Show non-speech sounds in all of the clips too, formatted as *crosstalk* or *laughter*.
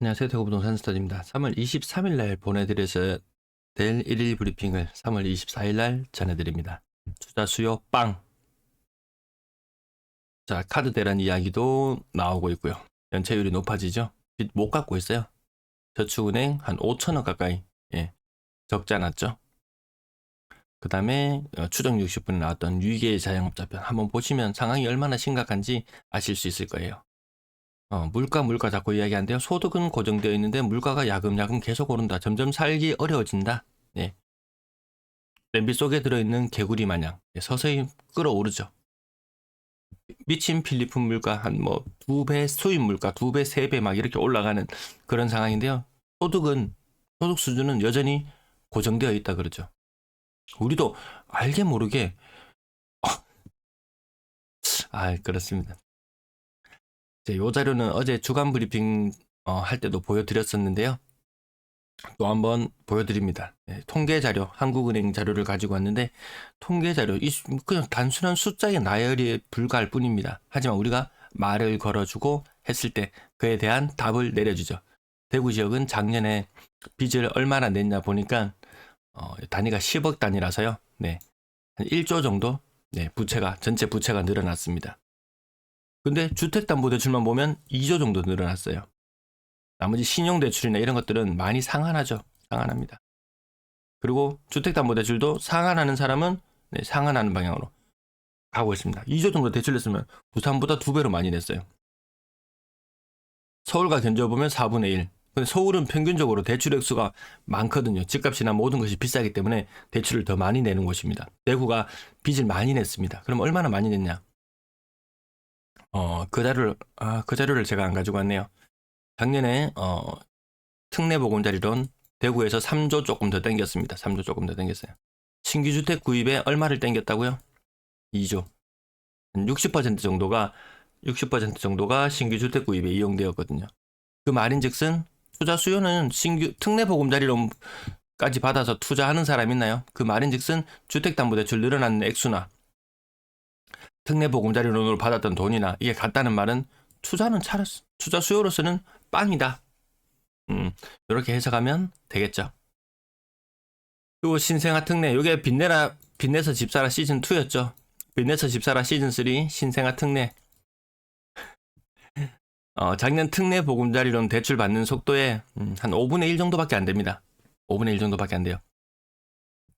안녕하세요. 대구부동산 스타디입니다. 3월 23일 날 보내드려서 될 1일 브리핑을 3월 24일 날 전해드립니다. 투자 수요 빵! 자, 카드 대란 이야기도 나오고 있고요. 연체율이 높아지죠? 빚 못 갚고 있어요. 저축은행 한 5천억 가까이, 예, 적자 났죠? 그 다음에 추정 60분에 나왔던 위계의 자영업자 편 한번 보시면 상황이 얼마나 심각한지 아실 수 있을 거예요. 어, 물가 물가 자꾸 이야기하는데요. 소득은 고정되어 있는데 물가가 야금야금 계속 오른다. 점점 살기 어려워진다. 예. 냄비 속에 들어있는 개구리 마냥 예, 서서히 끌어오르죠. 미친 필리핀 물가 한 뭐 두 배 수입 물가 두 배 세 배 막 이렇게 올라가는 그런 상황인데요. 소득은 소득 수준은 여전히 고정되어 있다 그러죠. 우리도 알게 모르게 어, 아 그렇습니다. 이제 요 자료는 어제 주간 브리핑 어, 할 때도 보여드렸었는데요. 또 한번 보여드립니다. 네, 통계 자료, 한국은행 자료를 가지고 왔는데 통계 자료, 이 그냥 단순한 숫자의 나열에 불과할 뿐입니다. 하지만 우리가 말을 걸어주고 했을 때 그에 대한 답을 내려주죠. 대구 지역은 작년에 빚을 얼마나 냈냐 보니까 어, 단위가 10억 단위라서요. 네, 한 1조 정도 네, 부채가 전체 부채가 늘어났습니다. 근데 주택담보대출만 보면 2조 정도 늘어났어요. 나머지 신용대출이나 이런 것들은 많이 상한하죠. 상한합니다. 그리고 주택담보대출도 상한하는 사람은 네, 상한하는 방향으로 가고 있습니다. 2조 정도 대출했으면 부산보다 두 배로 많이 냈어요. 서울과 견주어 보면 4분의 1. 근데 서울은 평균적으로 대출 액수가 많거든요. 집값이나 모든 것이 비싸기 때문에 대출을 더 많이 내는 곳입니다. 대구가 빚을 많이 냈습니다. 그럼 얼마나 많이 냈냐? 어, 그 자료를, 아, 그 자료를 제가 안 가지고 왔네요. 작년에, 어, 특례보금자리론 대구에서 3조 조금 더 땡겼습니다. 3조 조금 더 땡겼어요. 신규 주택 구입에 얼마를 땡겼다고요? 2조. 한60% 정도가, 60% 정도가 신규 주택 구입에 이용되었거든요. 그 말인즉슨 투자 수요는 신규 특례 보금자리론까지 받아서 투자하는 사람 있나요? 그 말인즉슨 주택담보대출 늘어나는 액수나 특례 보금자리론으로 받았던 돈이나 이게 같다는 말은 투자는 차라 투자 수요로서는 빵이다. 음, 이렇게 해석하면 되겠죠. 그리고 신생아 특례, 이게 빚내라 빚내서 집사라 시즌 2였죠. 빚내서 집사라 시즌 3 신생아 특례. *laughs* 어, 작년 특례 보금자리론 대출 받는 속도에 음, 한 5분의 1 정도밖에 안 됩니다. 5분의 1 정도밖에 안 돼요.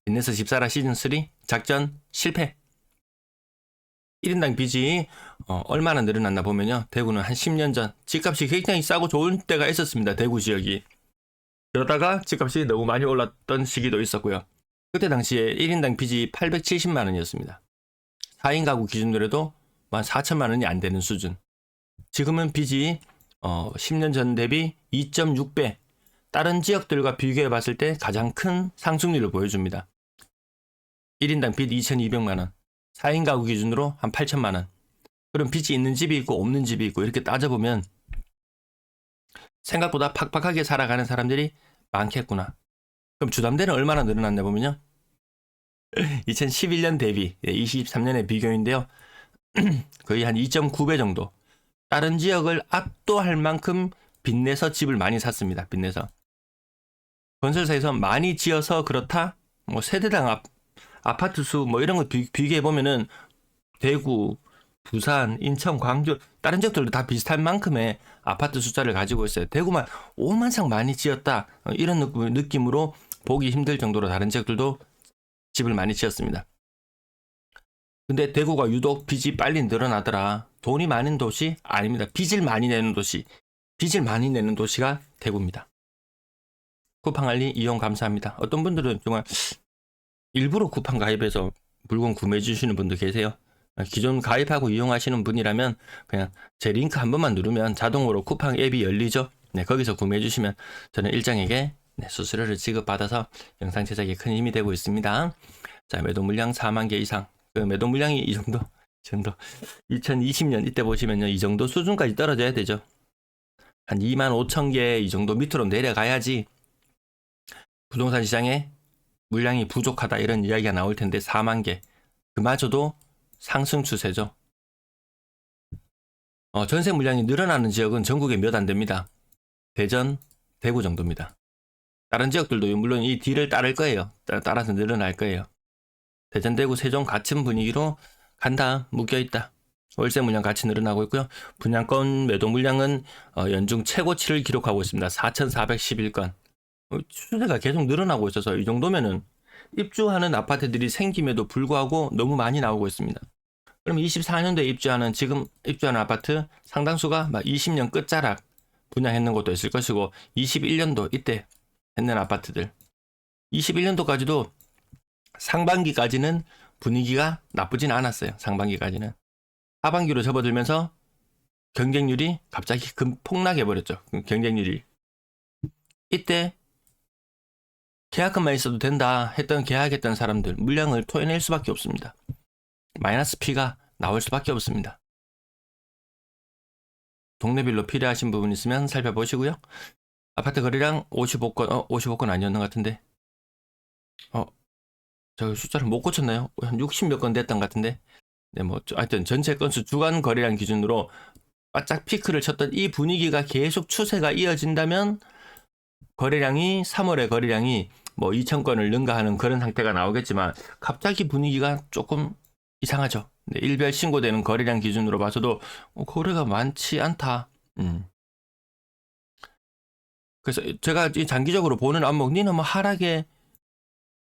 빚내서 집사라 시즌 3 작전 실패. 1인당 빚이 어, 얼마나 늘어났나 보면요. 대구는 한 10년 전 집값이 굉장히 싸고 좋은 때가 있었습니다. 대구 지역이. 그러다가 집값이 너무 많이 올랐던 시기도 있었고요. 그때 당시에 1인당 빚이 870만 원이었습니다. 4인 가구 기준으로도 한 4천만 원이 안 되는 수준. 지금은 빚이 어, 10년 전 대비 2.6배. 다른 지역들과 비교해 봤을 때 가장 큰 상승률을 보여줍니다. 1인당 빚 2,200만 원. 4인 가구 기준으로 한 8천만 원. 그럼 빚이 있는 집이 있고 없는 집이 있고 이렇게 따져보면 생각보다 팍팍하게 살아가는 사람들이 많겠구나. 그럼 주담대는 얼마나 늘어났냐 보면요. *laughs* 2011년 대비 23년의 비교인데요. *clears throat* 거의 한 2.9배 정도. 다른 지역을 압도할 만큼 빚내서 집을 많이 샀습니다. 빚내서. 건설사에서 많이 지어서 그렇다. 뭐 세대당 앞, 아파트 수 뭐 이런 거 비, 비교해 보면은 대구, 부산, 인천, 광주 다른 지역들도 다 비슷한 만큼의 아파트 숫자를 가지고 있어요. 대구만 5만 상 많이 지었다 어, 이런 느낌으로 보기 힘들 정도로 다른 지역들도 집을 많이 지었습니다. 근데 대구가 유독 빚이 빨리 늘어나더라. 돈이 많은 도시 아닙니다. 빚을 많이 내는 도시, 빚을 많이 내는 도시가 대구입니다. 쿠팡 알리 이용 감사합니다. 어떤 분들은 정말 일부러 쿠팡 가입해서 물건 구매해 주시는 분도 계세요. 기존 가입하고 이용하시는 분이라면 그냥 제 링크 한 번만 누르면 자동으로 쿠팡 앱이 열리죠. 네, 거기서 구매해 주시면 저는 일장에게 네, 수수료를 지급받아서 영상 제작에 큰 힘이 되고 있습니다. 자, 매도 물량 4만 개 이상. 그 매도 물량이 이 정도, 이 정도. 2020년 이때 보시면요. 이 정도 수준까지 떨어져야 되죠. 한 2만 5천 개 이 정도 밑으로 내려가야지 부동산 시장에 물량이 부족하다 이런 이야기가 나올 텐데 4만 개. 그마저도 상승 추세죠. 어, 전세 물량이 늘어나는 지역은 전국에 몇 안 됩니다. 대전, 대구 정도입니다. 다른 지역들도 물론 이 뒤를 따를 거예요. 따- 따라서 늘어날 거예요. 대전, 대구, 세종 같은 분위기로 간다, 묶여 있다. 월세 물량 같이 늘어나고 있고요. 분양권 매도 물량은 어, 연중 최고치를 기록하고 있습니다. 4,411건. 어, 추세가 계속 늘어나고 있어서 이 정도면은 입주하는 아파트들이 생김에도 불구하고 너무 많이 나오고 있습니다. 그럼 24년도에 입주하는 지금 입주하는 아파트 상당수가 막 20년 끝자락 분양했는 것도 있을 것이고 21년도 이때 했는 아파트들 21년도까지도 상반기까지는 분위기가 나쁘진 않았어요. 상반기까지는 하반기로 접어들면서 경쟁률이 갑자기 금 폭락해 버렸죠. 경쟁률이 이때 계약금만 있어도 된다 했던 계약했던 사람들 물량을 토해낼 수밖에 없습니다. 마이너스 P가 나올 수밖에 없습니다. 동네별로 필요하신 부분 있으면 살펴보시고요. 아파트 거래량 55건, 어, 55건 아니었는 것 같은데. 어, 저 숫자를 못 고쳤나요? 한 60몇 건 됐던 것 같은데. 네, 뭐, 저- 하여튼 전체 건수 주간 거래량 기준으로 바짝 피크를 쳤던 이 분위기가 계속 추세가 이어진다면 거래량이 3월의 거래량이 뭐 2,000건을 능가하는 그런 상태가 나오겠지만 갑자기 분위기가 조금 이상하죠. 네, 일별 신고되는 거래량 기준으로 봐서도 어, 거래가 많지 않다. 음. 그래서 제가 이 장기적으로 보는 안목, 니는 뭐 하락에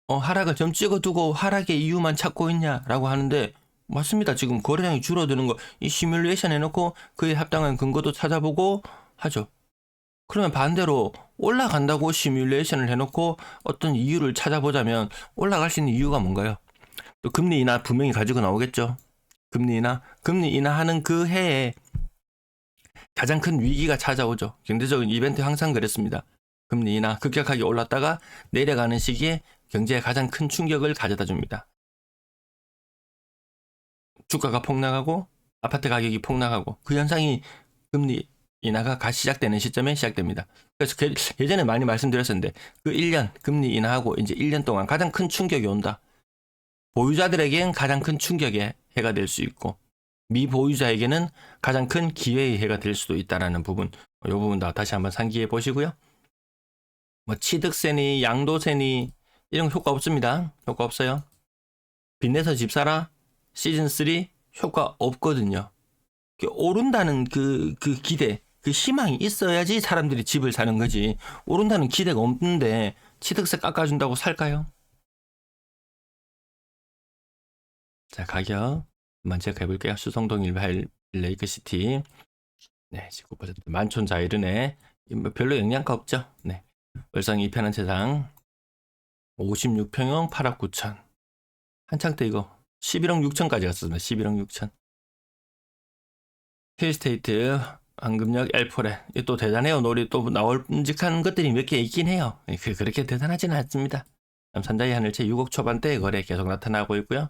어, 하락을 좀 찍어두고 하락의 이유만 찾고 있냐라고 하는데 맞습니다. 지금 거래량이 줄어드는 거 이 시뮬레이션 해놓고 그에 합당한 근거도 찾아보고 하죠. 그러면 반대로 올라간다고 시뮬레이션을 해놓고 어떤 이유를 찾아보자면 올라갈 수 있는 이유가 뭔가요? 또 금리 인하 분명히 가지고 나오겠죠. 금리 인하, 금리 인하하는 그 해에 가장 큰 위기가 찾아오죠. 경제적인 이벤트 항상 그랬습니다. 금리 인하 급격하게 올랐다가 내려가는 시기에 경제에 가장 큰 충격을 가져다 줍니다. 주가가 폭락하고 아파트 가격이 폭락하고 그 현상이 금리 인하가 가 시작되는 시점에 시작됩니다. 그래서 그- 예전에 많이 말씀드렸었는데 그 1년 금리 인하하고 이제 1년 동안 가장 큰 충격이 온다. 보유자들에겐 가장 큰 충격의 해가 될 수 있고 미보유자에게는 가장 큰 기회의 해가 될 수도 있다라는 부분, 이 부분 다 다시 한번 상기해 보시고요. 뭐 취득세니 양도세니 이런 거 효과 없습니다. 효과 없어요. 빚내서 집 사라 시즌 3 효과 없거든요. 그 오른다는 그, 그 기대, 그 희망이 있어야지 사람들이 집을 사는 거지. 오른다는 기대가 없는데 취득세 깎아준다고 살까요? 자, 가격 한번 체크해 볼게요. 수성동 일발 레이크시티. 네, 19% 만촌 자이르네. 뭐 별로 영향가 없죠. 네. 월성 2편한 세상 56평형 8억 9천. 한창 때 이거 11억 6천까지 갔었습니다. 11억 6천. 힐스테이트 황금역 엘포레 이또 대단해요. 놀이 또 나올 끔찍한 것들이 몇 개 있긴 해요. 예, 그- 그렇게 대단하지는 않습니다. 산자의 하늘채 6억 초반대 거래 계속 나타나고 있고요.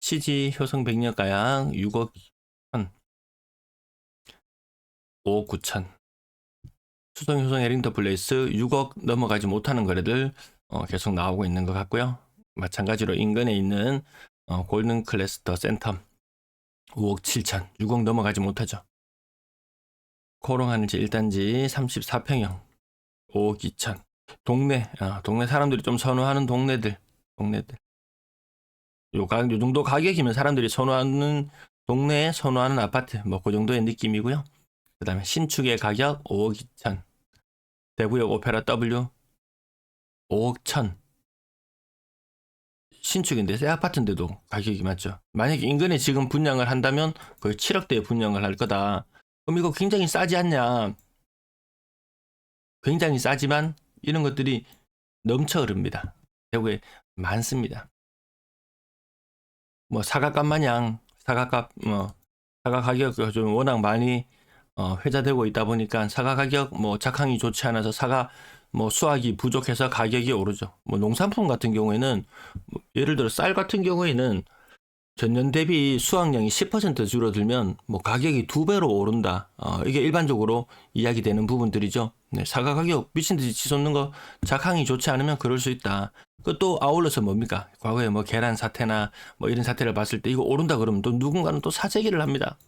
CG 효성 백년 가양 6억 1천 5억 9천 수성 효성 에링더 플레이스 6억 넘어가지 못하는 거래들 어, 계속 나오고 있는 것 같고요. 마찬가지로 인근에 있는 어, 골든 클래스터 센텀 5억 7천 6억 넘어가지 못하죠. 코롱하늘지 1단지 34평형 5억 2천 동네 아, 동네 사람들이 좀 선호하는 동네들 동네들 요, 가, 요 정도 가격이면 사람들이 선호하는 동네에 선호하는 아파트 뭐 그 정도의 느낌이고요. 그 다음에 신축의 가격 5억 2천 대구역 오페라 W 5억 1천 신축인데 새 아파트인데도 가격이 맞죠. 만약에 인근에 지금 분양을 한다면 거의 7억대에 분양을 할 거다. 그럼 이거 굉장히 싸지 않냐? 굉장히 싸지만 이런 것들이 넘쳐 흐릅니다. 대구에 많습니다. 뭐 사과값 마냥 사과값 뭐 사과 가격 좀 워낙 많이 어, 회자되고 있다 보니까 사과 가격 뭐 작황이 좋지 않아서 사과 뭐 수확이 부족해서 가격이 오르죠. 뭐 농산품 같은 경우에는 뭐 예를 들어 쌀 같은 경우에는 전년 대비 수확량이 10% 줄어들면 뭐 가격이 두 배로 오른다. 어, 이게 일반적으로 이야기되는 부분들이죠. 네, 사과 가격 미친 듯이 치솟는 거 작황이 좋지 않으면 그럴 수 있다. 그또 아울러서 뭡니까? 과거에 뭐 계란 사태나 뭐 이런 사태를 봤을 때 이거 오른다 그러면 또 누군가는 또 사재기를 합니다.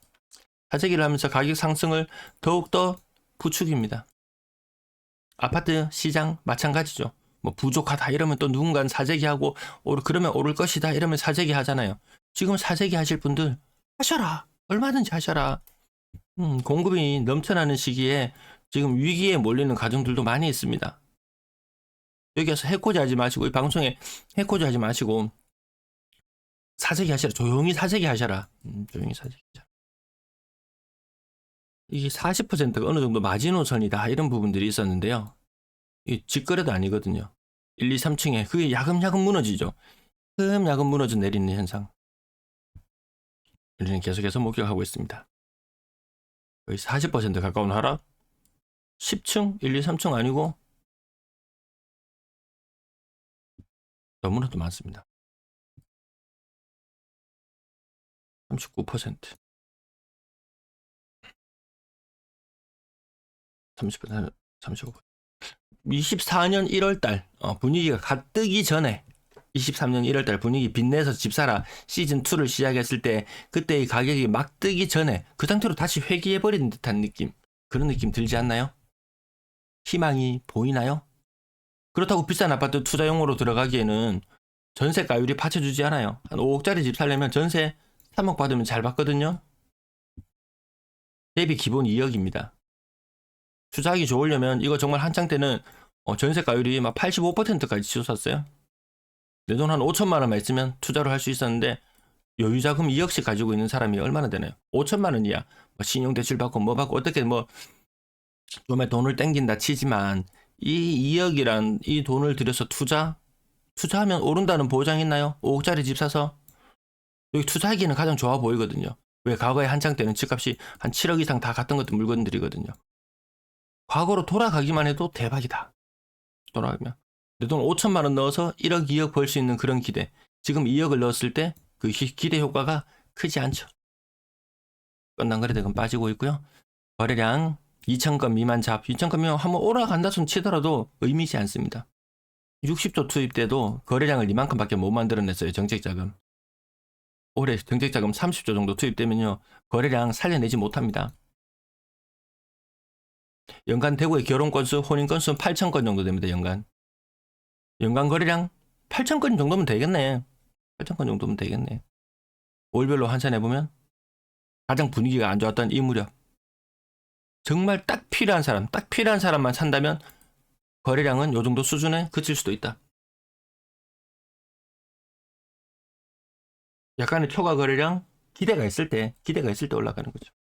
사재기를 하면서 가격 상승을 더욱더 부추깁니다. 아파트 시장 마찬가지죠. 뭐 부족하다 이러면 또 누군가는 사재기하고 오르 그러면 오를 것이다 이러면 사재기 하잖아요. 지금 사재기 하실 분들 하셔라. 얼마든지 하셔라. 음, 공급이 넘쳐나는 시기에 지금 위기에 몰리는 가정들도 많이 있습니다. 여기서 해코지 하지 마시고 이 방송에 해코지 하지 마시고 사재기 하셔라. 조용히 사재기 하셔라. 음, 조용히 사재기 하셔라. 이게 40%가 어느 정도 마지노선이다 이런 부분들이 있었는데요. 이 직거래도 아니거든요. 1, 2, 3층에 그게 야금야금 무너지죠. 야금야금 무너져 내리는 현상. 우리는 계속해서 목격하고 있습니다. 거의 40% 가까운 하락. 10층, 1, 2, 3층 아니고 너무나도 많습니다. 39%. 30%, 35%. 24년 1월 달 어, 분위기가 가뜨기 전에 23년 1월 달 분위기 빛내서 집사라 시즌 2를 시작했을 때 그때의 가격이 막 뜨기 전에 그 상태로 다시 회귀해 버린 듯한 느낌. 그런 느낌 들지 않나요? 희망이 보이나요? 그렇다고 비싼 아파트 투자용으로 들어가기에는 전세 가율이 받쳐주지 않아요. 한 5억짜리 집 살려면 전세 3억 받으면 잘 받거든요. 대비 기본 2억입니다. 투자하기 좋으려면 이거 정말 한창 때는 어, 전세 가율이 막 85%까지 치솟았어요. 내 돈 한 5천만 원만 있으면 투자를 할수 있었는데 여유자금 2억씩 가지고 있는 사람이 얼마나 되나요? 5천만 원이야. 뭐 신용대출 받고 뭐 받고 어떻게 뭐 좀에 돈을 땡긴다 치지만 이 2억이란 이 돈을 들여서 투자? 투자하면 오른다는 보장 있나요? 5억짜리 집 사서? 여기 투자하기에는 가장 좋아 보이거든요. 왜 과거에 한창 때는 집값이 한 7억 이상 다 갔던 것도 물건들이거든요. 과거로 돌아가기만 해도 대박이다. 돌아가면. 내 돈 5천만 원 넣어서 1억, 2억 벌 수 있는 그런 기대. 지금 2억을 넣었을 때 그 기대 효과가 크지 않죠. 끝난 거래대금 빠지고 있고요. 거래량 2,000건 미만 잡, 2,000건 미만 한번 올라간다 손 치더라도 의미지 않습니다. 60조 투입 때도 거래량을 이만큼밖에 못 만들어냈어요. 정책자금. 올해 정책자금 30조 정도 투입되면요. 거래량 살려내지 못합니다. 연간 대구의 결혼 건수, 혼인 건수 8천 건 정도 됩니다. 연간. 연간 거래량 8천 건 정도면 되겠네. 8천 건 정도면 되겠네. 월별로 환산해 보면 가장 분위기가 안 좋았던 이 무렵 정말 딱 필요한 사람, 딱 필요한 사람만 산다면 거래량은 요 정도 수준에 그칠 수도 있다. 약간의 초과 거래량 기대가 있을 때, 기대가 있을 때 올라가는 거죠.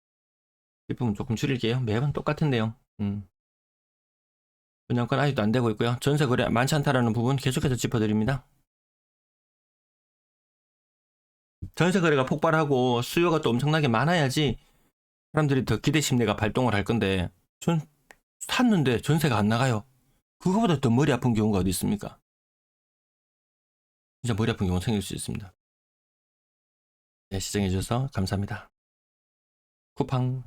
이 부분 조금 줄일게요. 매번 똑같은 내용. 음. 분양권 아직도 안 되고 있고요. 전세 거래 많지 않다라는 부분 계속해서 짚어드립니다. 전세 거래가 폭발하고 수요가 또 엄청나게 많아야지 사람들이 더 기대 심리가 발동을 할 건데 전 샀는데 전세가 안 나가요. 그거보다 더 머리 아픈 경우가 어디 있습니까? 진짜 머리 아픈 경우 생길 수 있습니다. 네, 시청해주셔서 감사합니다. 쿠팡